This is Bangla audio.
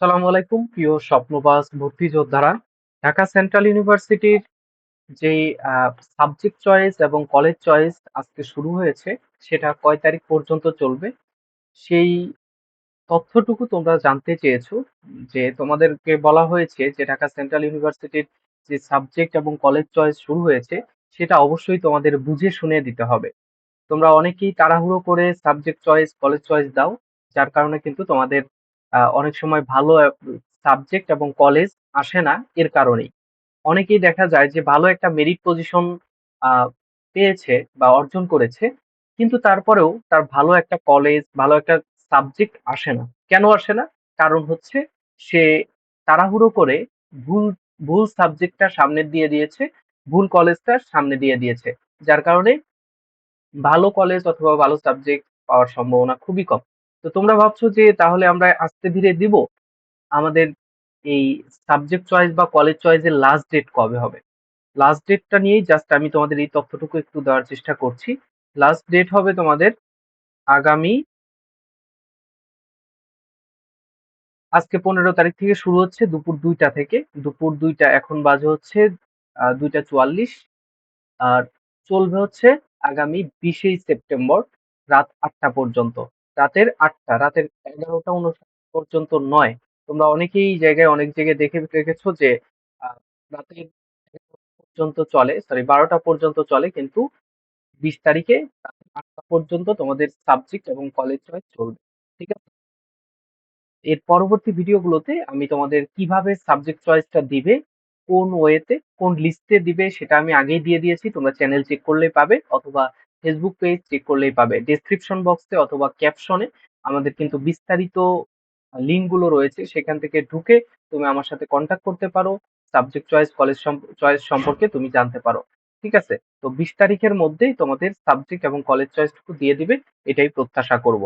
সালামু আলাইকুম, প্রিয় স্বপ্নবাস ভর্তি যোদ্ধারা ঢাকা সেন্ট্রাল ইউনিভার্সিটির যেই সাবজেক্ট চয়েস এবং কলেজ চয়েস আজকে শুরু হয়েছে, সেটা কয় তারিখ পর্যন্ত চলবে? সেই তথ্যটুকু তোমরা জানতে চেয়েছো, যে তোমাদেরকে বলা হয়েছে যে ঢাকা সেন্ট্রাল ইউনিভার্সিটির যে সাবজেক্ট এবং কলেজ চয়েস শুরু হয়েছে, সেটা অবশ্যই তোমাদের বুঝে শুনে দিতে হবে। তোমরা অনেকেই তাড়াহুড়ো করে সাবজেক্ট চয়েস কলেজ চয়েস দাও, যার কারণে কিন্তু তোমাদের অনেক সময় ভালো সাবজেক্ট এবং কলেজ আসে না এর কারণেই। অনেকেই দেখা যায় যে ভালো একটা মেরিট পজিশন পেয়েছে বা অর্জন করেছে, কিন্তু তারপরেও তার ভালো একটা কলেজ ভালো একটা সাবজেক্ট আসে না। কেন আসে না? কারণ হচ্ছে সে তাড়াহুড়ো করে ভুল ভুল সাবজেক্টটা সামনে দিয়ে দিয়েছে, ভুল কলেজটা সামনে দিয়ে দিয়েছে। যার কারণে ভালো কলেজ অথবা ভালো সাবজেক্ট পাওয়ার সম্ভাবনা খুবই কম। তো তোমরা ভাবছ যে তাহলে আমরা আস্তে ধীরে দিব? আমাদের এই সাবজেক্ট চয়েস বা কলেজ চয়েসের লাস্ট ডেট কবে হবে? লাস্ট ডেটটা নিয়েই জাস্ট আমি তোমাদের এই তথ্যটুকু একটু দেওয়ার চেষ্টা করছি। লাস্ট ডেট হবে তোমাদের আগামী আজকে পনেরো তারিখ থেকে শুরু হচ্ছে দুপুর দুইটা থেকে। দুপুর দুইটা এখন বাজে হচ্ছে দুইটা চুয়াল্লিশ। আর চলবে হচ্ছে আগামী বিশেই সেপ্টেম্বর রাত আটটা পর্যন্ত। রাতের আটটা, রাতের এগারোটা অনুষ্ঠান পর্যন্ত নয়। তোমরা অনেকেই জায়গায় অনেক জায়গায় দেখে রেখেছো যে রাতের পর্যন্ত চলে সরি বারোটা পর্যন্ত চলে, কিন্তু বিশ তারিখে আটটা পর্যন্ত তোমাদের সাবজেক্ট এবং কলেজ চয়েস চলবে। ঠিক আছে? এর পরবর্তী ভিডিওগুলোতে আমি তোমাদের কীভাবে সাবজেক্ট চয়েসটা দিবে, কোন ওয়েতে কোন লিস্টে দিবে, সেটা আমি আগেই দিয়ে দিয়েছি। তোমরা চ্যানেল চেক করলেই পাবে, অথবা ফেসবুক পেজ চেক করলেই পাবে। ডিসক্রিপশন বক্সে অথবা ক্যাপশনে আমাদের কিন্তু বিস্তারিত লিঙ্কগুলো রয়েছে। সেখান থেকে ঢুকে তুমি আমার সাথে কন্ট্যাক্ট করতে পারো। সাবজেক্ট চয়েস কলেজ চয়েস সম্পর্কে তুমি জানতে পারো। ঠিক আছে? তো বিশ তারিখের মধ্যেই তোমাদের সাবজেক্ট এবং কলেজ চয়েসটুকু দিয়ে দিবে। এটাই প্রত্যাশা করব।